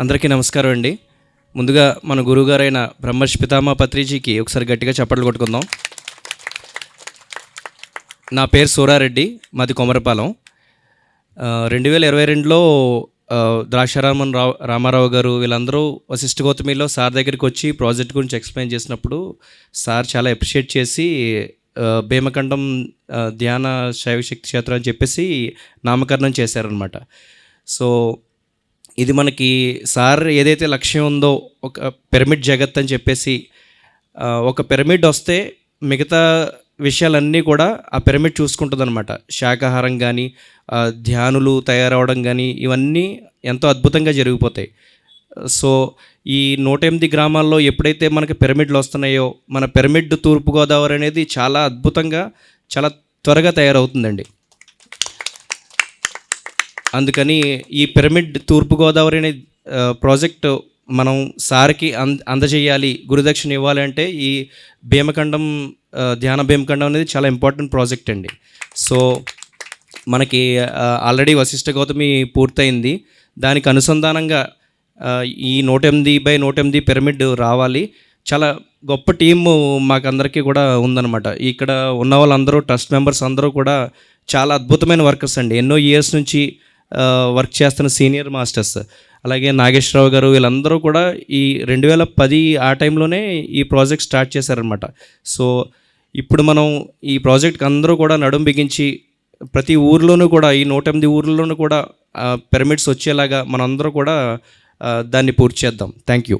అందరికీ నమస్కారం అండి. ముందుగా మన గురువుగారైన బ్రహ్మర్షి పితామా పత్రిజీకి ఒకసారి గట్టిగా చప్పట్లు కొట్టుకుందాం. నా పేరు సూరారెడ్డి మాది కొమరపాలెం. రెండు వేల ఇరవై రెండులో ద్రాక్షారామన్ రావు రామారావు గారు వీళ్ళందరూ వశిష్ఠ గౌతమిలో సార్ దగ్గరికి వచ్చి ప్రాజెక్ట్ గురించి ఎక్స్ప్లెయిన్ చేసినప్పుడు సార్ చాలా అప్రిషియేట్ చేసి భీమఖండం ధ్యాన శైవశక్తి క్షేత్రం అని చెప్పేసి నామకరణం చేశారనమాట సో ఇది మనకి సార్ ఏదైతే లక్ష్యం ఉందో ఒక పిరమిడ్ జగత్ అని చెప్పేసి ఒక పిరమిడ్ వస్తే మిగతా విషయాలన్నీ కూడా ఆ పిరమిడ్ చూసుకుంటుంది అనమాట శాకాహారం కానీ ధ్యానులు తయారవడం కానీ ఇవన్నీ ఎంతో అద్భుతంగా జరిగిపోతాయి. సో ఈ నూట ఎనిమిది గ్రామాల్లో ఎప్పుడైతే మనకి పిరమిడ్లు వస్తున్నాయో మన పిరమిడ్ తూర్పుగోదావరి అనేది చాలా అద్భుతంగా చాలా త్వరగా తయారవుతుందండి. అందుకని ఈ పిరమిడ్ తూర్పుగోదావరి అనే ప్రాజెక్టు ప్రాజెక్ట్ మనం సార్కి అంద అందజేయాలి గురుదక్షిణ ఇవ్వాలి అంటే ఈ భీమఖండం ధ్యాన భీమఖండం అనేది చాలా ఇంపార్టెంట్ ప్రాజెక్ట్ అండి. సో మనకి ఆల్రెడీ వశిష్ఠ గౌతమి పూర్తయింది. దానికి అనుసంధానంగా ఈ నూట ఎనిమిది బై నూట ఎనిమిది పిరమిడ్ రావాలి. చాలా గొప్ప టీము మాకందరికీ కూడా ఉందన్నమాట. ఇక్కడ ఉన్న వాళ్ళందరూ ట్రస్ట్ మెంబర్స్ అందరూ కూడా చాలా అద్భుతమైన వర్కర్స్ అండి. ఎన్నో ఇయర్స్ నుంచి వర్క్ చేస్తున్న సీనియర్ మాస్టర్స్. అలాగే నాగేశ్వరరావు గారు వీళ్ళందరూ కూడా ఈ రెండు వేల పది ఆ టైంలోనే ఈ ప్రాజెక్ట్ స్టార్ట్ చేశారనమాట సో ఇప్పుడు మనం ఈ ప్రాజెక్ట్కి అందరూ కూడా నడుం బిగించి ప్రతి ఊర్లోనూ కూడా ఈ నూట ఎనిమిది ఊర్లలోనూ కూడా పిరమిడ్స్ వచ్చేలాగా మనందరూ కూడా దాన్ని పూర్తి చేద్దాం. Thank you